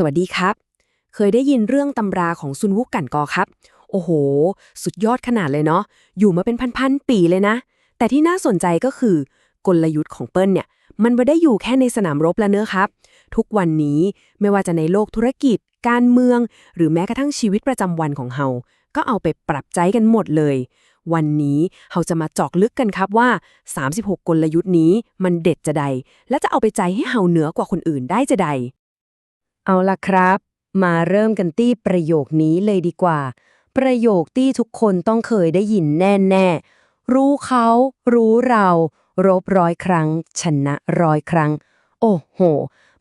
สวัสดีครับ เคยได้ยินเรื่องตำราของซุนวุกกันกอครับ โอ้โห สุดยอดขนาดเลยเนาะ อยู่มาเป็นพันๆปีเลยนะ แต่ที่น่าสนใจก็คือกลยุทธ์ของเปิ้ลเนี่ย มันไม่ได้อยู่แค่ในสนามรบแล้วเนื้อะครับ ทุกวันนี้ไม่ว่าจะในโลกธุรกิจ การเมือง หรือแม้กระทั่งชีวิตประจำวันของเฮา ก็เอาไปปรับใจกันหมดเลย วันนี้เฮาจะมาเจอกลึกกันครับว่า 36 กลยุทธ์นี้มันเด็ดจะใด และจะเอาไปใจให้เฮาเหนือกว่าคนอื่นได้จะใด เอาล่ะครับ มาเริ่มกันที่ประโยคนี้เลยดีกว่า ประโยคที่ทุกคนต้องเคยได้ยินแน่ๆ รู้เขา รู้เรา รบร้อยครั้ง ชนะร้อยครั้ง โอ้โห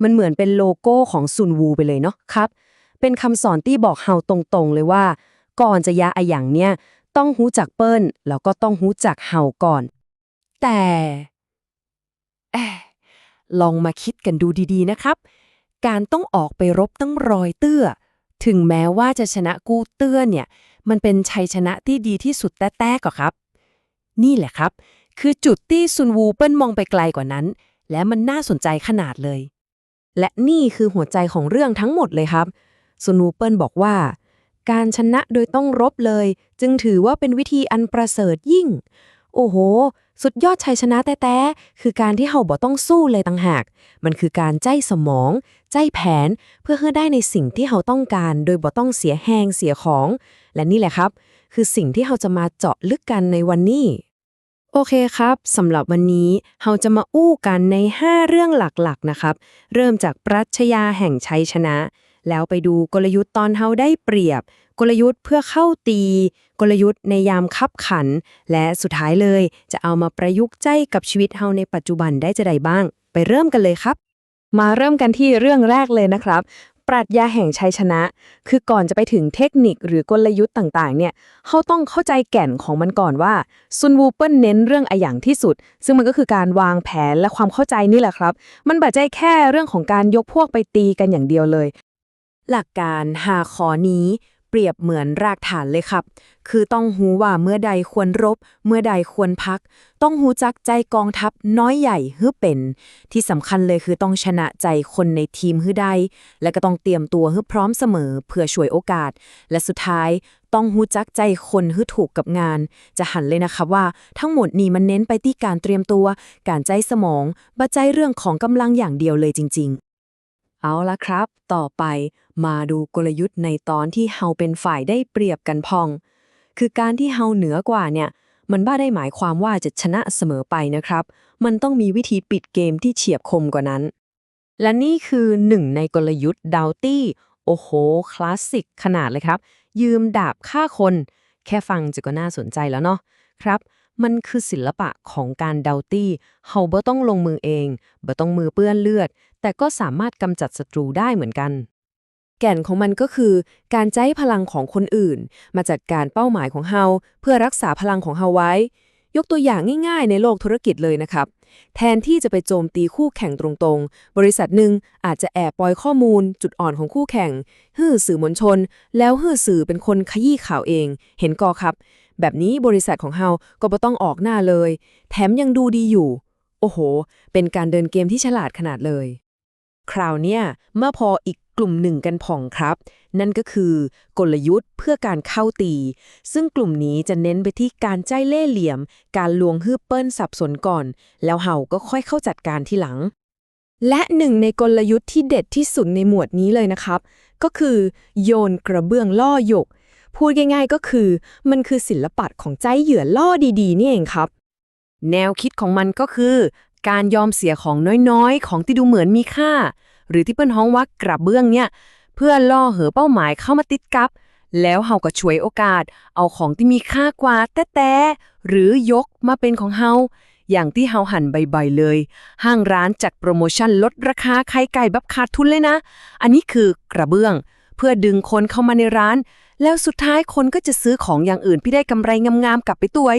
มันเหมือนเป็นโลโก้ของซุนวูไปเลยเนาะครับ เป็นคำสอนที่บอกเฮาตรงๆ เลยว่า ก่อนจะยาอะอย่างเนี้ยต้องหูจักเปิ้ล แล้วก็ต้องหูจักเฮาก่อน แต่ลองมาคิดกันดูดีๆนะครับ การต้องออกไปรบตั้งรอยเตื้อ ถึงแม้ว่าจะชนะกู้เตื้อเนี่ย มันเป็นชัยชนะที่ดีที่สุดแต้ๆก็ครับ นี่แหละครับ คือจุดที่ซุนวูเปิ้ลมองไปไกลกว่านั้น และมันน่าสนใจขนาดเลย และนี่คือหัวใจของเรื่องทั้งหมดเลยครับซุนวูเปิ้ลบอกว่า การชนะโดยต้องรบเลย จึงถือว่าเป็นวิธีอันประเสริฐยิ่ง โอ้โห สุดยอดชัยชนะแต้ๆคือการที่เฮาบ่ต้องสู้เลยต่างหาก มันคือการใจสมอง ใจแผนเพื่อให้ได้ในสิ่งที่เฮาต้องการ โดยบ่ต้องเสียแหงเสียของ และนี่แหละครับ คือสิ่งที่เฮาจะมาเจาะลึกกันในวันนี้ โอเคครับสำหรับวันนี้เราจะมาอู้กันใน 5 เรื่องหลักๆนะครับ เริ่มจากปรัชญาแห่งชัยชนะ แล้วไปดูกลยุทธ์ตอนเฮาได้เปรียบ กลยุทธ์เพื่อเข้าตี กลยุทธ์ในยามคับขัน และสุดท้ายเลยจะเอามาประยุกต์ใจกับชีวิตเฮาในปัจจุบันได้จะใดบ้าง ไปเริ่มกันเลยครับ มาเริ่มกันที่เรื่องแรกเลยนะครับ ปรัชญาแห่งชัยชนะ คือก่อนจะไปถึงเทคนิคหรือกลยุทธ์ต่างๆ เนี่ยเขาต้องเข้าใจแก่นของมันก่อนว่าซุนวูเปิลเน้นเรื่องอะอย่างที่สุด ซึ่งมันก็คือการวางแผนและความเข้าใจนี่แหละครับ มันบัดใจแค่เรื่องของการยกพวกไปตีกันอย่างเดียวเลยหลักการหาขอนี้ เปรียบเหมือนรากฐานเลยครับ คือต้องหูว่าเมื่อใดควรรบ เมื่อใดควรพัก ต้องหูจักใจกองทัพน้อยใหญ่ฮื้อเป็น ที่สำคัญเลยคือต้องชนะใจคนในทีมฮื้อได้ และก็ต้องเตรียมตัวฮื้อพร้อมเสมอเพื่อช่วยโอกาส และสุดท้ายต้องหูจักใจคนฮื้อถูกกับงาน จะหันเลยนะครับว่า ทั้งหมดนี้มันเน้นไปที่การเตรียมตัว การใจสมองบัใจเรื่องของกำลังอย่างเดียวเลยจริง ๆ เอาละครับ ต่อไปมาดูกลยุทธ์ในตอนที่เฮาเป็นฝ่ายได้เปรียบกันพอง คือการที่เฮาเหนือกว่าเนี่ย มันบ้าได้หมายความว่าจะชนะเสมอไปนะครับ มันต้องมีวิธีปิดเกมที่เฉียบคมกว่านั้น และนี่คือหนึ่งในกลยุทธ์ดาวตี้ โอ้โห คลาสสิกขนาดเลยครับ ยืมดาบฆ่าคน แค่ฟังจะก็น่าสนใจแล้วเนาะครับมันคือศิลปะของการดาวตี้ เฮาบ่ต้องลงมือเองบ่ต้องมือเปื้อนเลือด แต่ก็สามารถกำจัดศัตรูได้เหมือนกัน แก่นของมันก็คือ การใจพลังของคนอื่น มาจัดการเป้าหมายของเฮาเพื่อรักษาพลังของเฮาไว้ ยกตัวอย่างง่ายๆ ในโลกธุรกิจเลยนะครับ แทนที่จะไปโจมตีคู่แข่งตรงๆ บริษัทหนึ่งอาจจะแอบปล่อยข้อมูล จุดอ่อนของคู่แข่งฮื่อสื่อมวลชน แล้วฮื่อสื่อเป็นคนขยี้ข่าวเอง เห็นกอครับ แบบนี้บริษัทของเฮาก็บ่ต้องออกหน้าเลย แถมยังดูดีอยู่โอ้โห เป็นการเดินเกมที่ฉลาดขนาดเลย คราวเนี้ยเมื่อพออีกกลุ่มหนึ่งกันผ่องครับ นั่นก็คือกลยุทธ์เพื่อการเข้าตี ซึ่งกลุ่มนี้จะเน้นไปที่การใจเล่ห์เหลี่ยม การลวงฮือเปิ้ลสับสนก่อน แล้วเฮาก็ค่อยเข้าจัดการที่หลัง และหนึ่งในกลยุทธ์ที่เด็ดที่สุดในหมวดนี้เลยนะครับ ก็คือโยนกระเบื้องล่อหยก พูดง่ายๆก็คือ มันคือศิลปะของใจเหยื่อล่อดีๆนี่เองครับ แนวคิดของมันก็คือ การยอมเสียของน้อยๆ ของที่ดูเหมือนมีค่า หรือที่เปิ้นฮ้องว่ากระเบื้องเนี่ย เพื่อล่อเหอเป้าหมายเข้ามาติดกับ แล้วเฮาก็ช่วยโอกาส เอาของที่มีค่ากว่าแต่แต่หรือยกมาเป็นของเฮาอย่างที่เฮาหันใบๆเลย ห้างร้านจัดโปรโมชั่นลดราคาไข่ไก่แบบขาดทุนเลยนะ อันนี้คือกระเบื้อง เพื่อดึงคนเข้ามาในร้าน แล้วสุดท้ายคนก็จะซื้อของอย่างอื่นที่ได้กำไรงามๆกลับไปตัวย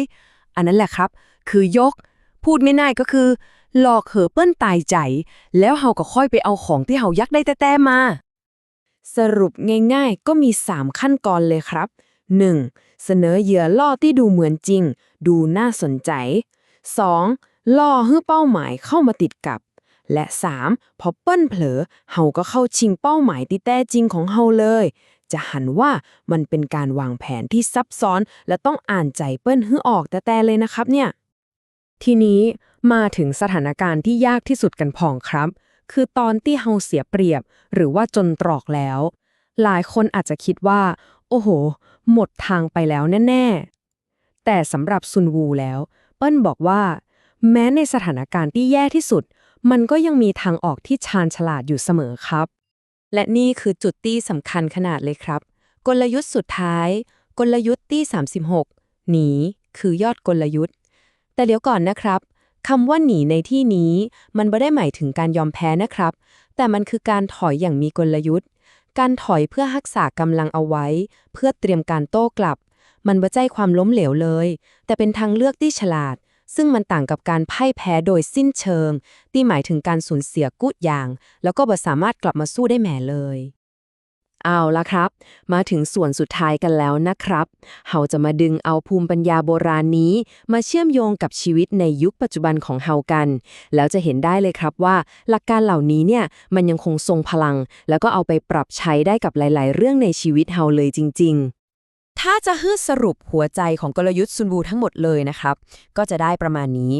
อันนั้นแหละครับ คือยก พูดง่ายๆก็คือ หลอกเหอเปิ้นตายใจ แล้วเฮาก็ค่อยไปเอาของที่เฮายักได้แต่แต่มา สรุปง่ายๆ ก็มี 3 ขั้นตอนเลยครับ 1. เสนอเหยื่อล่อที่ดูเหมือนจริง ดูน่าสนใจ 2. ล่อให้เป้าหมายเข้ามาติดกับ และ 3. พอเปิ้นเผลอเฮาก็เข้าชิงเป้าหมายที่แท้จริงของเฮาเลย จะหันว่ามันเป็นการวางแผนที่ซับซ้อน และต้องอ่านใจเปิ้นให้ออกแต่แต่เลยนะครับเนี่ย ทีนี้มาถึงสถานการณ์ที่ยากที่สุดกันพองครับ คือตอนที่เฮาเสียเปรียบ หรือว่าจนตรอกแล้ว หลายคนอาจจะคิดว่า โอ้โห หมดทางไปแล้วแน่ ๆ แต่สำหรับซุนวูแล้ว เปิ้ลบอกว่า แม้ในสถานการณ์ที่แย่ที่สุด มันก็ยังมีทางออกที่ชาญฉลาดอยู่เสมอครับ และนี่คือจุดที่สำคัญขนาดเลยครับ กลยุทธ์สุดท้าย กลยุทธ์ที่ 36 หนีคือยอดกลยุทธ์ แต่เดี๋ยวก่อนนะครับคำว่าหนีในที่นี้มันไม่ได้หมายถึงการยอมแพ้นะครับ แต่มันคือการถอยอย่างมีกลยุทธ์ การถอยเพื่อรักษากำลังเอาไว้ เพื่อเตรียมการโต้กลับ มันไม่ใช่ความล้มเหลวเลย แต่เป็นทางเลือกที่ฉลาด ซึ่งมันต่างกับการพ่ายแพ้โดยสิ้นเชิง ที่หมายถึงการสูญเสียกุดอย่าง แล้วก็บ่สามารถกลับมาสู้ได้แหม่เลย เอาละครับ มาถึงส่วนสุดท้ายกันแล้วนะครับเฮาจะมาดึงเอาภูมิปัญญาโบราณนี้ มาเชื่อมโยงกับชีวิตในยุคปัจจุบันของเฮากัน แล้วจะเห็นได้เลยครับว่า หลักการเหล่านี้เนี่ยมันยังคงทรงพลัง แล้วก็เอาไปปรับใช้ได้กับหลาย ๆ เรื่องในชีวิตเฮาเลยจริง ๆถ้าจะฮืดสรุปหัวใจของกลยุทธ์ซุนวูทั้งหมดเลยนะครับ ก็จะได้ประมาณนี้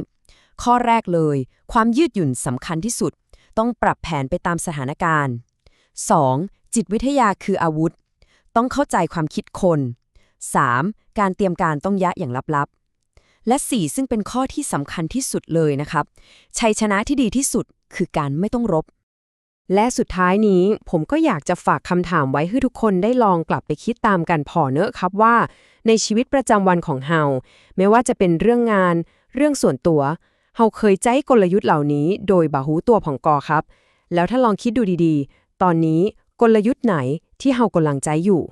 ข้อแรกเลย ความยืดหยุ่นสำคัญที่สุด ต้องปรับแผนไปตามสถานการณ์ 2. จิตวิทยาคืออาวุธ ต้องเข้าใจความคิดคน 3. การเตรียมการต้องยะอย่างลับๆ และ 4 ซึ่งเป็นข้อที่สำคัญที่สุดเลยนะครับ ชัยชนะที่ดีที่สุดคือการไม่ต้องรบ และสุดท้ายนี้ผมก็อยากจะฝากคำถามไว้ให้ทุกคนได้ลองกลับไปคิดตามกันพอเนอะครับว่า ในชีวิตประจำวันของเฮาไม่ว่าจะเป็นเรื่องงาน เรื่องส่วนตัวเฮาเคยใจกลยุทธ์เหล่านี้ โดยบาหูตัวของกอครับ แล้วถ้าลองคิดดูดีๆ ตอนนี้ กลยุทธ์ไหนที่เฮากำลังใจอยู่